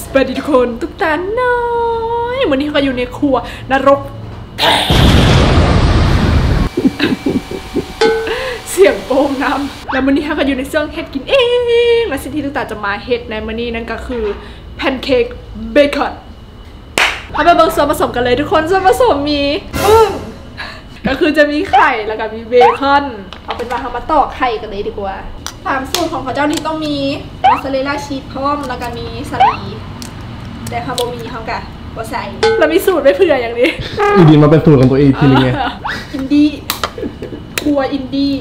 สวัสดีทุกคนตุ๊กตาน้อยวันนี้เขาก็อยู่ในครัวนรก เสียงโป่งน้ำแล้ววันนี้เขาก็อยู่ในช่วงเฮ็ดกินเองและสิ่งที่ตุ๊กตาจะมาเฮ็ดในวันนี้นั่นก็คือแพนเค้กเบคอนเอาไปเบิ่งส่วนผสมกันเลยทุกคนส่วนผสมมีอึ้งก็คือจะมีไข่แล้วก็มีเบคอน เอาเป็นว่าเรามาตอกไข่กันเลยดีกว่า ตามสูตรของเขาเจ้านี่ต้องมีมอสซาเรลล่าชีสพร้อมแล้วก็มีสลีแต่คาโบมีเขากะบ่ใส่แล้วมีสูตรไม่เผื่ออย่างนี้อีดินมาเป็นสูตรของตัวเองอีกทีนึงไงอินดี้ครัวอินดี้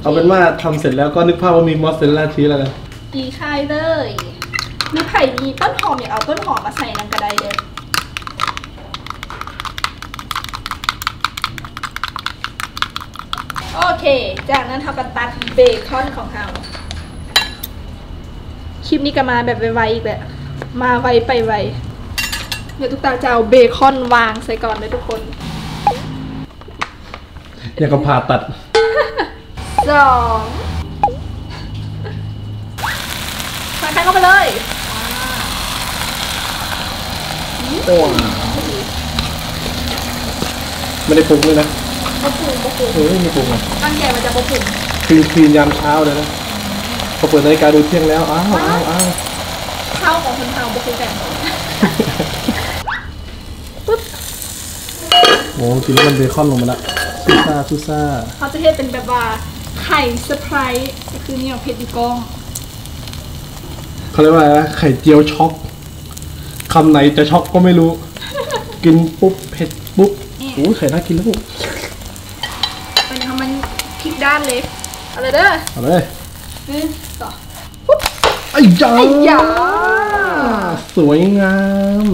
เอาเป็นว่าทำเสร็จแล้วก็นึกภาพว่ามีมอสซาเรลล่าชีสแล้วกันดีค่ายเลยหรือไผ่มีต้นหอมอยากเอาต้นหอมมาใส่นังกระไดเด้อโอ เค จากนั้นทำกันตัดเบคอนของเราคลิปนี้ก็มาแบบไวๆอีกแหละ มาไวไปไว เดี๋ยวทุกตาจะเอาเบคอนวางใส่ก่อนเลยทุกคนอยากกับผ่าตัดสองใส่ไข่เข้าไปเลยโอ้ไม่ได้ปรุงเลยนะ บะปุงบะปุงเออไม่ปรุงอะตั้งใจมันจะบะปุงคลีนคลีนยามเช้าเลยนะพอเปิดนาฬิกาดูเที่ยงแล้วอ้าวอ้าวอ้าวข้าวของคนเฮาบะปุงแต่งปุ๊บโอ้กินแล้วมันเบคอนลงมาละซูซ่าซูซ่าเขาจะเทศเป็นแบบว่าไข่เซอร์ไพรส์ก็คือเนี่ยเพชรดีกล้องเขาเรียกว่าอะไรนะไข่เจียวช็อกคำไหนจะช็อกก็ไม่รู้ กินปุ๊บเผ็ดปุ๊บโอ้ยไข่น่ากินแล้วเป็นทำมันพลิกด้านเลยเอาเลยเด้อเอาเลยหนึ่งสองปุ๊บไอ้ยาไอ้ยาสวยงาม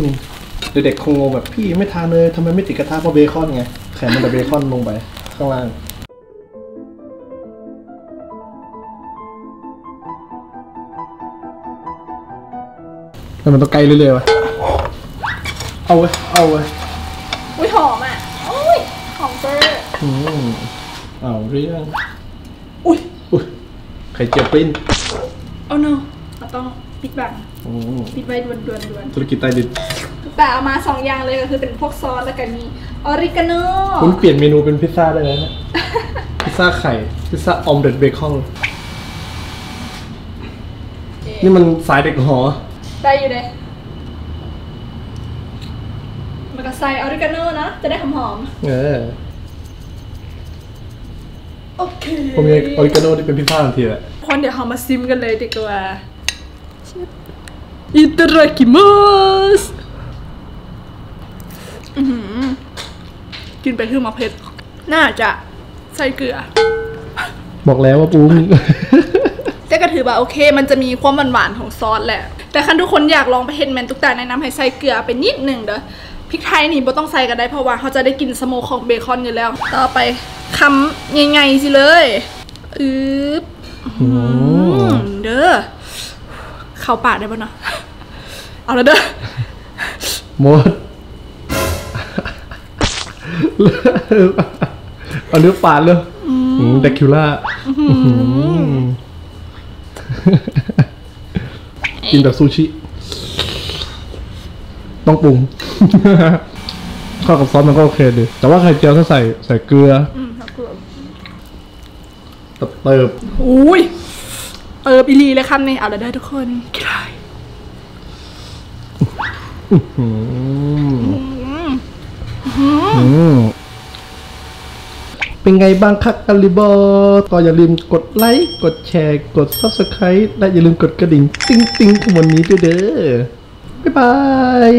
เด็กๆคงงงแบบพี่ไม่ทานเลยทำไมไม่ติดกระทะเพราะเบคอนไงแขนมันแต่เบคอนลงไปข้างล่างแล้วมันต้องไกลเรื่อยๆวะเอาเว้ยเอาเว้ยอุ้ยหอมอะโอ้ยหอมเจอร์อืม เอาเรื่องอุ้ยอุ้ยไข่เจียวปริ้นโอ้ no เราต้องปิดบังอืมปิดไว้ด่วนด่วนด่วนธุรกิจใต้ดินแต่เอามาสองอย่างเลยก็คือเป็นพวกซอสแล้วก็มีออริกาโนคุณเปลี่ยนเมนูเป็นพิซซ่าได้เลยนะพิซซ่าไข่พิซซ่าออมเด็ดเบคอนนี่มันสายเด็กหอ ได้อยู่เลยมันก็ใส่ออริกาโนนะ จะได้หอมเออๆ โอเคผมมีออริกาโน่ที่เป็นพิซซ่าทันทีแหละคนเดี๋ยวเรามาซิมกันเลยดีกว่าอิตาลีกิมัสอื้อหือกินไปคือมาเผ็ดน่าจะใส่เกลือ บอกแล้วว่าปรุงแต่ก็ถือว่าโอเค มันจะมีความหวานๆของซอสแหละ แต่คันทุกคนอยากลองไปเห็นแมนตุกตาแนะนำให้ใส่เกลือไปนิดหนึ่งเด้อ พริกไทยนี่บ่ต้องใส่ก็ได้เพราะว่าเขาจะได้กินสโมกของเบคอนอยู่แล้ว ต่อไปคำใหญ่ๆสิเลยอืบอืมเด้อเข้าปากได้ป่ะเนาะเอาละเด้อหมดเอาเนื้อปลาเลยเดคิวล่ากินแบบซูชิ ต้องปรุงเข้ากับซอสมันก็โอเคดี แต่ว่าไข่เจียวถ้าใส่ใส่เกลืออืมครับเกลือเติบเติบอุ้ยเออบิลีเลยคำนี้เอาละเด้อทุกคนกินเลยอืมอืมอืมเป็นไงบ้างครับกัลิบอก็อย่าลืมกดไลค์ กดแชร์ กด Subscribe และอย่าลืมกดกระดิ่ง ติ๊งติ๊งๆวันนี้ด้วยเด้อ บ๊ายบาย